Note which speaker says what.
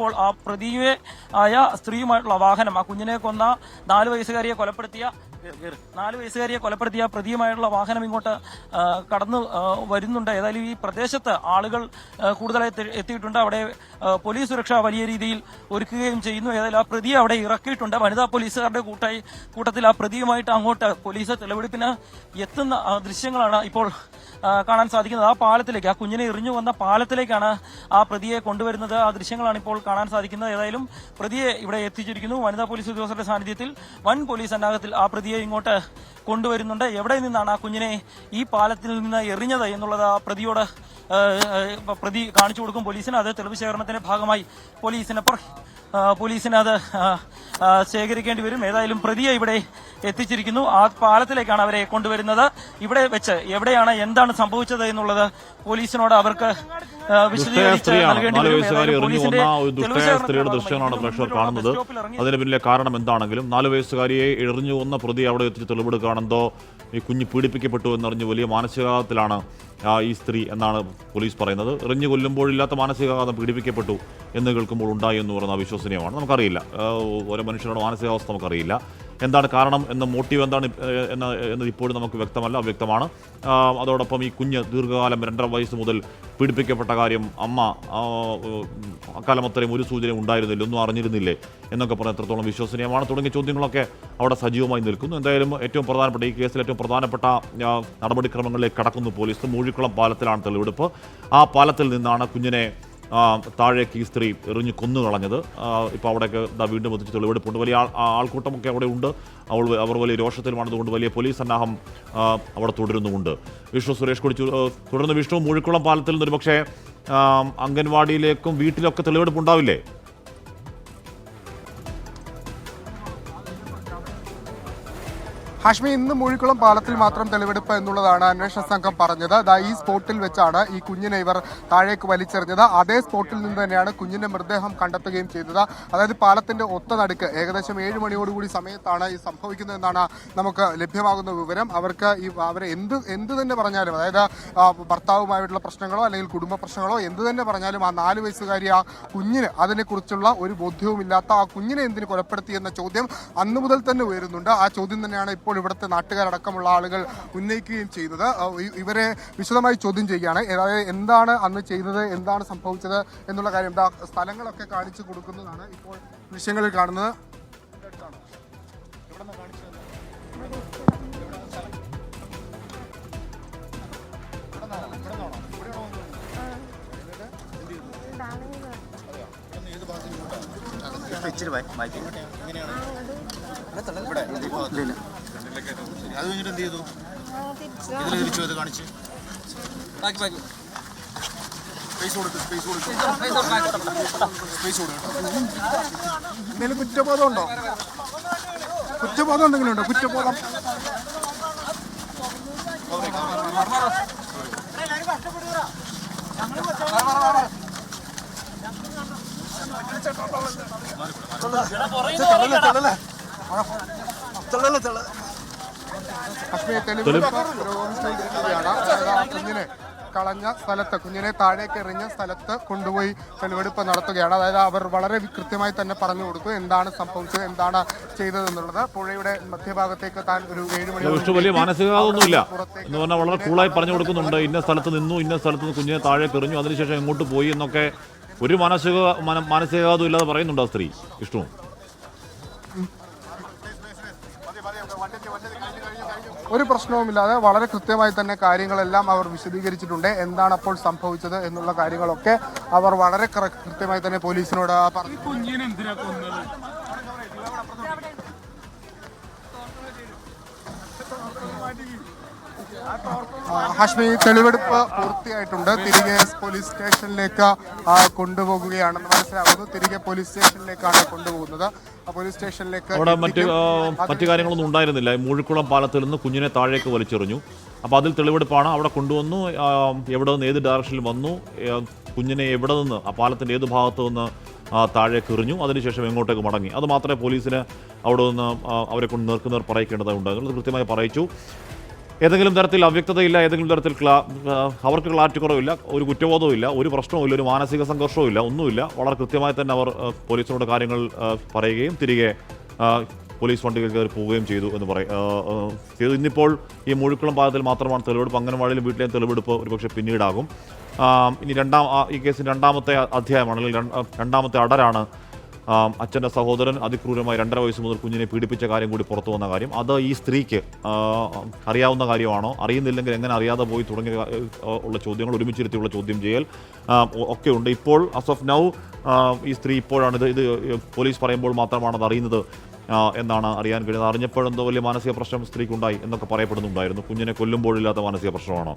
Speaker 1: ഇപ്പോൾ ആ പ്രതിയെ ആയ സ്ത്രീയുമായിട്ടുള്ള വാഹനം ആ കുഞ്ഞിനെ കൊന്ന നാല് വയസ്സുകാരിയെ കൊലപ്പെടുത്തിയ നാല് വയസ്സുകാരിയെ കൊലപ്പെടുത്തിയ പ്രതിയുമായിട്ടുള്ള വാഹനം ഇങ്ങോട്ട് കടന്നു വരുന്നുണ്ട്. ഏതായാലും ഈ പ്രദേശത്ത് ആളുകൾ കൂടുതലായി എത്തിയിട്ടുണ്ട്. അവിടെ പോലീസ് സുരക്ഷ വലിയ രീതിയിൽ ഒരുക്കുകയും ചെയ്യുന്നു. ഏതായാലും ആ പ്രതിയെ അവിടെ ഇറക്കിയിട്ടുണ്ട്. വനിതാ പോലീസുകാരുടെ കൂട്ടായി കൂട്ടത്തിൽ ആ പ്രതിയുമായിട്ട് അങ്ങോട്ട് പോലീസ് തെളിവെടുപ്പിന് എത്തുന്ന ദൃശ്യങ്ങളാണ് ഇപ്പോൾ കാണാൻ സാധിക്കുന്നത്. ആ പാലത്തിലേക്ക് ആ കുഞ്ഞിനെ എറിഞ്ഞു വന്ന പാലത്തിലേക്കാണ് ആ പ്രതിയെ കൊണ്ടുവരുന്നത്. ആ ദൃശ്യങ്ങളാണ് ഇപ്പോൾ കാണാൻ സാധിക്കുന്നത്. ഏതായാലും പ്രതിയെ ഇവിടെ എത്തിച്ചിരിക്കുന്നു. വനിതാ പോലീസ് ഉദ്യോഗസ്ഥരുടെ സാന്നിധ്യത്തിൽ വൻ പോലീസ് സന്നാഹത്തിൽ ആ പ്രതിയെ ഇങ്ങോട്ട് കൊണ്ടുവരുന്നുണ്ട്. എവിടെ നിന്നാണ് ആ കുഞ്ഞിനെ ഈ പാലത്തിൽ നിന്ന് എറിഞ്ഞത് എന്നുള്ളത് ആ പ്രതിയോട് പ്രതി കാണിച്ചു കൊടുക്കും പോലീസിന്. അത് തെളിവ് ശേഖരണത്തിന്റെ ഭാഗമായി പോലീസിനെ പുറ- പോലീസിന് അത് ശേഖരിക്കേണ്ടി വരും. ഏതായാലും പ്രതിയെ ഇവിടെ എത്തിച്ചിരിക്കുന്നു. ആ പാലത്തിലേക്കാണ് അവരെ കൊണ്ടുവരുന്നത്. ഇവിടെ വെച്ച് എവിടെയാണ് എന്താണ് സംഭവിച്ചത് എന്നുള്ളത് പോലീസിനോട് അവർക്ക്
Speaker 2: ദുഷ്ടയായ
Speaker 1: വിശദീകരിച്ച്
Speaker 2: സ്ത്രീയാണ് നാല് വയസ്സുകാരി എറിഞ്ഞു വന്ന ഒരു ദുഷ്ടയായ സ്ത്രീയുടെ ദൃശ്യങ്ങളാണ് പ്രേക്ഷകർ കാണുന്നത്. അതിന് പിന്നിലെ കാരണം എന്താണെങ്കിലും നാല് വയസ്സുകാരിയെ എറിഞ്ഞു വന്ന പ്രതി അവിടെ എത്തിച്ച് തെളിവെടുക്കുകയാണെന്തോ ഈ കുഞ്ഞ് പീഡിപ്പിക്കപ്പെട്ടു എന്നറിഞ്ഞ് വലിയ മാനസികാഘാതത്തിലാണ് ഈ സ്ത്രീ എന്നാണ് പോലീസ് പറയുന്നത്. എറിഞ്ഞു കൊല്ലുമ്പോഴില്ലാത്ത മാനസികാഘാതം പീഡിപ്പിക്കപ്പെട്ടു എന്ന് കേൾക്കുമ്പോൾ ഉണ്ടായി എന്ന് പറയുന്ന അവിശ്വസനീയമാണ്. നമുക്കറിയില്ല. ഓരോ മനുഷ്യരുടെ മാനസികാവസ്ഥ നമുക്കറിയില്ല. എന്താണ് കാരണം എന്ന മോട്ടീവ് എന്താണ് എന്ന എന്നത് ഇപ്പോഴും നമുക്ക് വ്യക്തമല്ല അവ്യക്തമാണ് അതോടൊപ്പം ഈ കുഞ്ഞ് ദീർഘകാലം രണ്ടര വയസ്സ് മുതൽ പീഡിപ്പിക്കപ്പെട്ട കാര്യം അമ്മ അക്കാലം അത്രയും ഒരു സൂചന ഉണ്ടായിരുന്നില്ല ഒന്നും അറിഞ്ഞിരുന്നില്ലേ എന്നൊക്കെ പറഞ്ഞ് എത്രത്തോളം വിശ്വസനീയമാണ്. തുടങ്ങിയ ചോദ്യങ്ങളൊക്കെ അവിടെ സജീവമായി നിൽക്കുന്നു. എന്തായാലും ഏറ്റവും പ്രധാനപ്പെട്ട ഈ കേസിൽ ഏറ്റവും പ്രധാനപ്പെട്ട നടപടിക്രമങ്ങളിലേക്ക് കടക്കുന്നു പോലീസ്. മൂഴിക്കുളം പാലത്തിലാണ് തെളിവെടുപ്പ്. ആ പാലത്തിൽ നിന്നാണ് കുഞ്ഞിനെ താഴേക്ക് ഈ സ്ത്രീ എറിഞ്ഞ് കൊന്നു കളഞ്ഞത്. ഇപ്പോൾ അവിടെയൊക്കെ ദാ വീണ്ടും എത്തിച്ച് തെളിവെടുപ്പുണ്ട് വലിയ ആൾക്കൂട്ടമൊക്കെ അവിടെ ഉണ്ട്. അവൾ അവർ വലിയ രോഷത്തിലുമാണതുകൊണ്ട് വലിയ പോലീസ് സന്നാഹം അവിടെ തുടരുന്നുമുണ്ട്. വിഷ്ണു സുരേഷ് കുടിച്ചു തുടർന്ന് വിഷ്ണു മുഴുക്കുളം പാലത്തിൽ നിന്ന് പക്ഷേ അംഗൻവാടിയിലേക്കും വീട്ടിലൊക്കെ തെളിവെടുപ്പ് ഉണ്ടാവില്ലേ
Speaker 3: ഹാഷ്മി ഇന്ന് മൂഴിക്കുളം പാലത്തിൽ മാത്രം തെളിവെടുപ്പ് എന്നുള്ളതാണ് അന്വേഷണ സംഘം പറഞ്ഞത്. അതാ ഈ സ്പോട്ടിൽ വെച്ചാണ് ഈ കുഞ്ഞിനെ ഇവർ താഴേക്ക് വലിച്ചെറിഞ്ഞത്. അതേ സ്പോട്ടിൽ നിന്ന് തന്നെയാണ് കുഞ്ഞിന്റെ മൃതദേഹം കണ്ടെത്തുകയും ചെയ്തത്. അതായത് പാലത്തിന്റെ ഒത്ത നടുക്ക് ഏകദേശം ഏഴ് മണിയോടുകൂടി സമയത്താണ് ഈ സംഭവിക്കുന്നതെന്നാണ് നമുക്ക് ലഭ്യമാകുന്ന വിവരം. അവർക്ക് ഈ അവരെ എന്ത് എന്ത് തന്നെ പറഞ്ഞാലും അതായത് ഭർത്താവുമായിട്ടുള്ള പ്രശ്നങ്ങളോ അല്ലെങ്കിൽ കുടുംബ പ്രശ്നങ്ങളോ എന്ത് തന്നെ പറഞ്ഞാലും ആ നാല് വയസ്സുകാരി ആ കുഞ്ഞിന് അതിനെക്കുറിച്ചുള്ള ഒരു ബോധ്യവുമില്ലാത്ത ആ കുഞ്ഞിനെ എന്തിന് കൊലപ്പെടുത്തി എന്ന ചോദ്യം അന്ന് മുതൽ തന്നെ ഉയരുന്നുണ്ട്. ആ ചോദ്യം തന്നെയാണ് ഇപ്പോൾ ഇവിടുത്തെ നാട്ടുകാരടക്കമുള്ള ആളുകൾ ഉന്നയിക്കുകയും ചെയ്തത് ഇവരെ വിശദമായി ചോദ്യം ചെയ്യുകയാണ് അതായത് എന്താണ് അന്ന് ചെയ്തത് എന്താണ് സംഭവിച്ചത് എന്നുള്ള കാര്യം എന്താ സ്ഥലങ്ങളൊക്കെ കാണിച്ചു കൊടുക്കുന്നതാണ് ഇപ്പോൾ ദൃശ്യങ്ങളിൽ കാണുന്നത്
Speaker 4: ഇച്ചിരി മാറ്റി ഇവിടെ അത് കഴിഞ്ഞിട്ട് എന്ത് ചെയ്തു ഇതിൽ തിരിച്ചു അത് കാണിച്ച് സ്പേസ് കൊടുക്ക് സ്പേസ് കൊടുക്ക് സ്പേസ് കൊടുക്ക്
Speaker 3: എന്തെങ്കിലും കുറ്റബോധം ഉണ്ടോ? കുറ്റബോധം എന്തെങ്കിലും ഉണ്ടോ? കുറ്റബോധം. കശ്മീർ ആ കുഞ്ഞിനെ കളഞ്ഞ സ്ഥലത്ത് കുഞ്ഞിനെ താഴേക്ക് എറിഞ്ഞ സ്ഥലത്ത് കൊണ്ടുപോയി തെളിവെടുപ്പ് നടത്തുകയാണ്. അതായത് അവർ വളരെ കൃത്യമായി തന്നെ പറഞ്ഞു കൊടുക്കും എന്താണ് സംഭവിച്ചത് എന്താണ് ചെയ്തതെന്നുള്ളത്. പുഴയുടെ മധ്യഭാഗത്തേക്ക് താൻ ഒരു ഏഴ് മണി
Speaker 2: വിഷ്ണു വലിയ മാനസികാതൊന്നുമില്ല എന്ന് പറഞ്ഞാൽ വളരെ കൂളായി പറഞ്ഞു കൊടുക്കുന്നുണ്ട്. ഇന്ന സ്ഥലത്ത് നിന്നു ഇന്ന സ്ഥലത്ത് നിന്ന് കുഞ്ഞിനെ താഴേക്ക് എറിഞ്ഞു. അതിനുശേഷം എങ്ങോട്ട് പോയി എന്നൊക്കെ ഒരു മാനസിക മന- മാനസികാതും ഇല്ലാതെ പറയുന്നുണ്ടോ ആ സ്ത്രീ വിഷ്ണു?
Speaker 3: ഒരു പ്രശ്നവുമില്ലാതെ വളരെ കൃത്യമായി തന്നെ കാര്യങ്ങളെല്ലാം അവർ വിശദീകരിച്ചിട്ടുണ്ട്. എന്താണ് അപ്പോൾ സംഭവിച്ചത് എന്നുള്ള കാര്യങ്ങളൊക്കെ അവർ വളരെ കൃത്യമായി തന്നെ പോലീസിനോട് പറഞ്ഞു ആ, ഹാഷ്മി തെളിവെടുപ്പ് പൂർത്തിയായിട്ടുണ്ട്. തിരികെ പോലീസ് സ്റ്റേഷനിലേക്ക് കൊണ്ടുപോകുകയാണെന്ന് മനസ്സിലാകുന്നു തിരികെ പോലീസ് സ്റ്റേഷനിലേക്കാണ് കൊണ്ടുപോകുന്നത്. പോലീസ് സ്റ്റേഷനിലേക്ക്
Speaker 2: അവിടെ മറ്റ് മറ്റു കാര്യങ്ങളൊന്നും ഉണ്ടായിരുന്നില്ല. മുഴുക്കുളം പാലത്തിൽ നിന്ന് കുഞ്ഞിനെ താഴേക്ക് വലിച്ചെറിഞ്ഞു. അപ്പോൾ അതിൽ തെളിവെടുപ്പാണ് അവിടെ കൊണ്ടുവന്നു. എവിടെ നിന്ന് ഏത് ഡയറക്ഷനിൽ വന്നു കുഞ്ഞിനെ എവിടെ നിന്ന് ആ പാലത്തിന്റെ ഏത് ഭാഗത്ത് നിന്ന് താഴെ താഴേക്ക് എറിഞ്ഞു. അതിനുശേഷം എങ്ങോട്ടേക്ക് മടങ്ങി. അത് മാത്രമേ പോലീസിന് അവിടെ നിന്ന് അവരെ കൊണ്ട് നേർക്കുനേർ പറയിക്കേണ്ടതുണ്ട് എന്നുള്ളത് കൃത്യമായി പറയിച്ചു. ഏതെങ്കിലും തരത്തിൽ അവ്യക്തതയില്ല ഏതെങ്കിലും തരത്തിൽ അവർക്ക് ക്ലാരിറ്റി കുറവില്ല ഒരു കുറ്റബോധവും ഇല്ല ഒരു പ്രശ്നവുമില്ല ഒരു മാനസിക സംഘർഷവും ഇല്ല ഒന്നുമില്ല. വളരെ കൃത്യമായി തന്നെ അവർ പോലീസിനോട് കാര്യങ്ങൾ പറയുകയും തിരികെ പോലീസ് വണ്ടികൾ കയറി പോവുകയും ചെയ്തു എന്ന് പറയും ഇന്നിപ്പോൾ ഈ മുഴുക്കുളം ഭാഗത്തിൽ മാത്രമാണ് തെളിവെടുപ്പ്. അംഗനവാടിയിലും വീട്ടിലെയും തെളിവെടുപ്പ് ഒരുപക്ഷെ പിന്നീടാകും. ഇനി രണ്ടാം ഈ കേസിന്റെ രണ്ടാമത്തെ അധ്യായമാണ് അല്ലെങ്കിൽ രണ്ടാമത്തെ അടരാണ് അച്ഛന്റെ സഹോദരൻ അതിക്രൂരമായി രണ്ടര വയസ്സ് മുതൽ കുഞ്ഞിനെ പീഡിപ്പിച്ച കാര്യം കൂടി പുറത്തു വന്ന കാര്യം. അത് ഈ സ്ത്രീക്ക് അറിയാവുന്ന കാര്യമാണോ? അറിയുന്നില്ലെങ്കിൽ എങ്ങനെ അറിയാതെ പോയി തുടങ്ങിയ ഉള്ള ചോദ്യങ്ങൾ ഒരുമിച്ചിരുത്തിയുള്ള ചോദ്യം ചെയ്യൽ ഒക്കെ ഉണ്ട് ഇപ്പോൾ അസ് ഓഫ് നൗ ഈ സ്ത്രീ ഇപ്പോഴാണ് ഇത് ഇത് പോലീസ് പറയുമ്പോൾ മാത്രമാണ് അത് അറിയുന്നത് എന്നാണ് അറിയാൻ കഴിയുന്നത്. അറിഞ്ഞപ്പോഴെന്തോ വലിയ മാനസിക പ്രശ്നം സ്ത്രീക്കുണ്ടായി എന്നൊക്കെ പറയപ്പെടുന്നുണ്ടായിരുന്നു. കുഞ്ഞിനെ കൊല്ലുമ്പോഴില്ലാത്ത മാനസിക പ്രശ്നമാണോ?